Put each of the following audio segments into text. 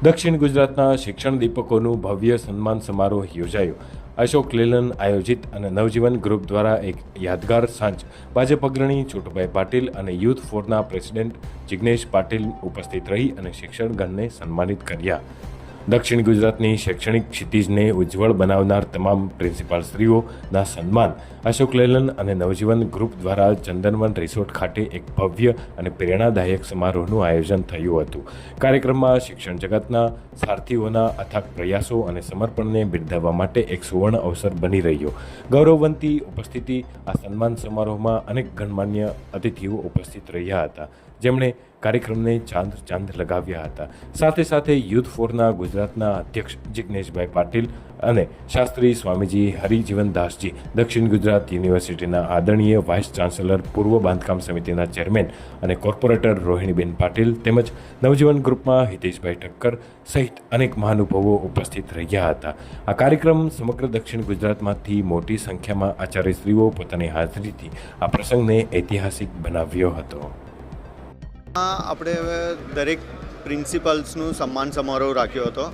દક્ષિણ ગુજરાતના શિક્ષણ દીપકોનું ભવ્ય સન્માન સમારોહ યોજાયો. અશોક લેલન આયોજિત અને નવજીવન ગ્રુપ દ્વારા એક યાદગાર સાંજ ભાજપ અગ્રણી છોટુભાઈ પાટીલ અને યુથ ફોરના પ્રેસિડેન્ટ જિગ્નેશ પાટીલ ઉપસ્થિત રહી અને શિક્ષણગણને સન્માનિત કર્યા. દક્ષિણ ગુજરાતની શૈક્ષણિક ક્ષિતિજને ઉજ્જવળ બનાવનાર તમામ પ્રિન્સિપાલશ્રીઓના સન્માન, અશોક લેલન અને નવજીવન ગ્રુપ દ્વારા ચંદનવન રિસોર્ટ ખાતે એક ભવ્ય અને પ્રેરણાદાયક સમારોહનું આયોજન થયું હતું. કાર્યક્રમમાં શિક્ષણ જગતના સારથીઓના અથાગ પ્રયાસો અને સમર્પણને બિરદાવવા માટે એક સુવર્ણ અવસર બની રહ્યો. ગૌરવવંતી ઉપસ્થિતિ આ સન્માન સમારોહમાં અનેક ગણમાન્ય અતિથિઓ ઉપસ્થિત રહ્યા હતા. જેમણે કાર્યક્રમને ચાંદ ચાંદ લગાવ્યા હતા. સાથે સાથે યુથ ફોરના ગુજરાતના અધ્યક્ષ જિગ્નેશભાઈ પાટીલ અને શાસ્ત્રી સ્વામીજી હરિજીવનદાસજી દક્ષિણ ગુજરાત યુનિવર્સિટીના આદરણીય વાઇસ ચાન્સેલર પૂર્વ બાંધકામ સમિતિના ચેરમેન અને કોર્પોરેટર રોહિણીબેન પાટીલ તેમજ નવજીવન ગ્રુપમાં હિતેશભાઈ ઠક્કર સહિત અનેક મહાનુભાવો ઉપસ્થિત રહ્યા હતા. આ કાર્યક્રમ સમગ્ર દક્ષિણ ગુજરાતમાંથી મોટી સંખ્યામાં આચાર્યશ્રીઓ પોતાની હાજરીથી આ પ્રસંગને ઐતિહાસિક બનાવ્યો હતો. આપણે દરેક પ્રિન્સિપલ્સનું સન્માન સમારોહ રાખ્યો હતો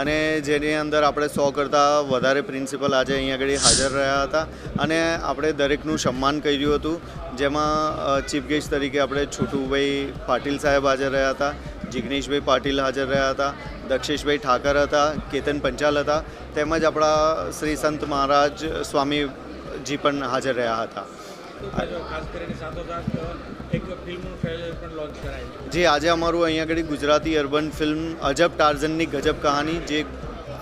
અને જેની અંદર આપણે સો કરતાં વધારે પ્રિન્સિપલ આજે અહીંયા આગળ હાજર રહ્યા હતા અને આપણે દરેકનું સન્માન કર્યું હતું. જેમાં ચીફ ગેસ્ટ તરીકે આપણે છોટુભાઈ પાટીલ સાહેબ હાજર રહ્યા હતા, જિગ્નેશભાઈ પાટીલ હાજર રહ્યા હતા, દક્ષેશભાઈ ઠાકર હતા, કેતન પંચાલ હતા, તેમજ આપણા શ્રી સંત મહારાજ સ્વામીજી પણ હાજર રહ્યા હતા. જે આજે અમારું અહીંયા આગળ ગુજરાતી અર્બન ફિલ્મ અજબ ટાર્ઝનની ગજબ કહાની જે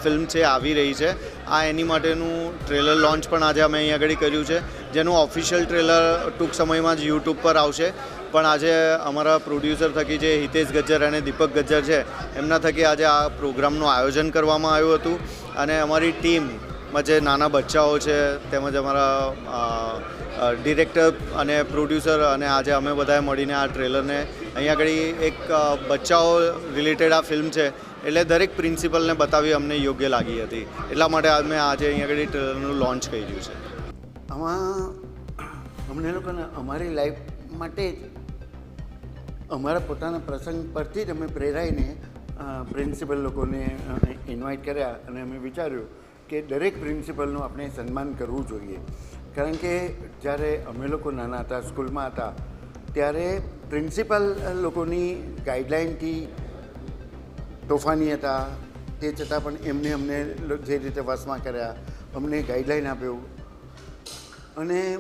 ફિલ્મ છે, આવી રહી છે. આ એની માટેનું ટ્રેલર લોન્ચ પણ આજે અમે અહીંયા આગળ કર્યું છે. જેનું ઓફિશિયલ ટ્રેલર ટૂંક સમયમાં જ યુટ્યુબ પર આવશે. પણ આજે અમારા પ્રોડ્યુસર થકી જે હિતેશ ગજ્જર અને દીપક ગજ્જર છે, એમના થકી આજે આ પ્રોગ્રામનું આયોજન કરવામાં આવ્યું હતું. અને અમારી ટીમમાં જે નાના બચ્ચાઓ છે, તેમજ અમારા ડિરેક્ટર અને પ્રોડ્યુસર અને આજે અમે બધાએ મળીને આ ટ્રેલરને અહીંયા આગળ એક બચ્ચાઓ રિલેટેડ આ ફિલ્મ છે, એટલે દરેક પ્રિન્સિપલને બતાવી અમને યોગ્ય લાગી હતી. એટલા માટે અમે આજે અહીંયા આગળ ટ્રેલરનું લોન્ચ કર્યું છે. આમાં, અમને લોકોને અમારી લાઈફ માટે જ, અમારા પોતાના પ્રસંગ પરથી જ અમે પ્રેરાઈને પ્રિન્સિપલ લોકોને ઇન્વાઇટ કર્યા અને અમે વિચાર્યું કે દરેક પ્રિન્સિપલનું આપણે સન્માન કરવું જોઈએ. કારણ કે જ્યારે અમે લોકો નાના હતા, સ્કૂલમાં હતા, ત્યારે પ્રિન્સિપલ લોકોની ગાઈડલાઇનથી તોફાની હતા. તે છતાં પણ એમને અમને જે રીતે વસમાં કર્યા, અમને ગાઈડલાઇન આપ્યું. અને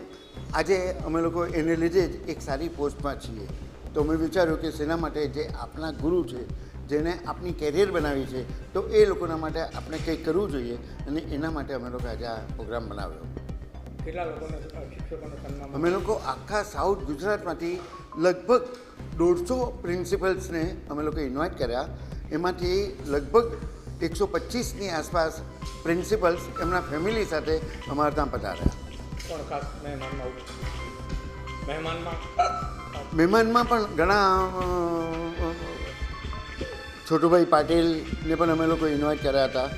આજે અમે લોકો એને લીધે જ એક સારી પોસ્ટમાં છીએ. તો મેં વિચાર્યું કે શેના માટે જે આપણા ગુરુ છે જેને આપણી કેરિયર બનાવી છે તો એ લોકોના માટે આપણે કંઈક કરવું જોઈએ અને એના માટે અમે લોકો આજે આ પ્રોગ્રામ બનાવ્યો. કેટલા લોકોને અમે લોકો આખા સાઉથ ગુજરાતમાંથી લગભગ દોઢસો પ્રિન્સિપલ્સને અમે લોકો ઇન્વાઇટ કર્યા. એમાંથી લગભગ એકસો પચીસની આસપાસ પ્રિન્સિપલ્સ એમના ફેમિલી સાથે અમારા ત્યાં પધાર્યા. મહેમાનમાં પણ ઘણા છોટુભાઈ પાટીલને પણ અમે લોકો ઇન્વાઇટ કર્યા હતા.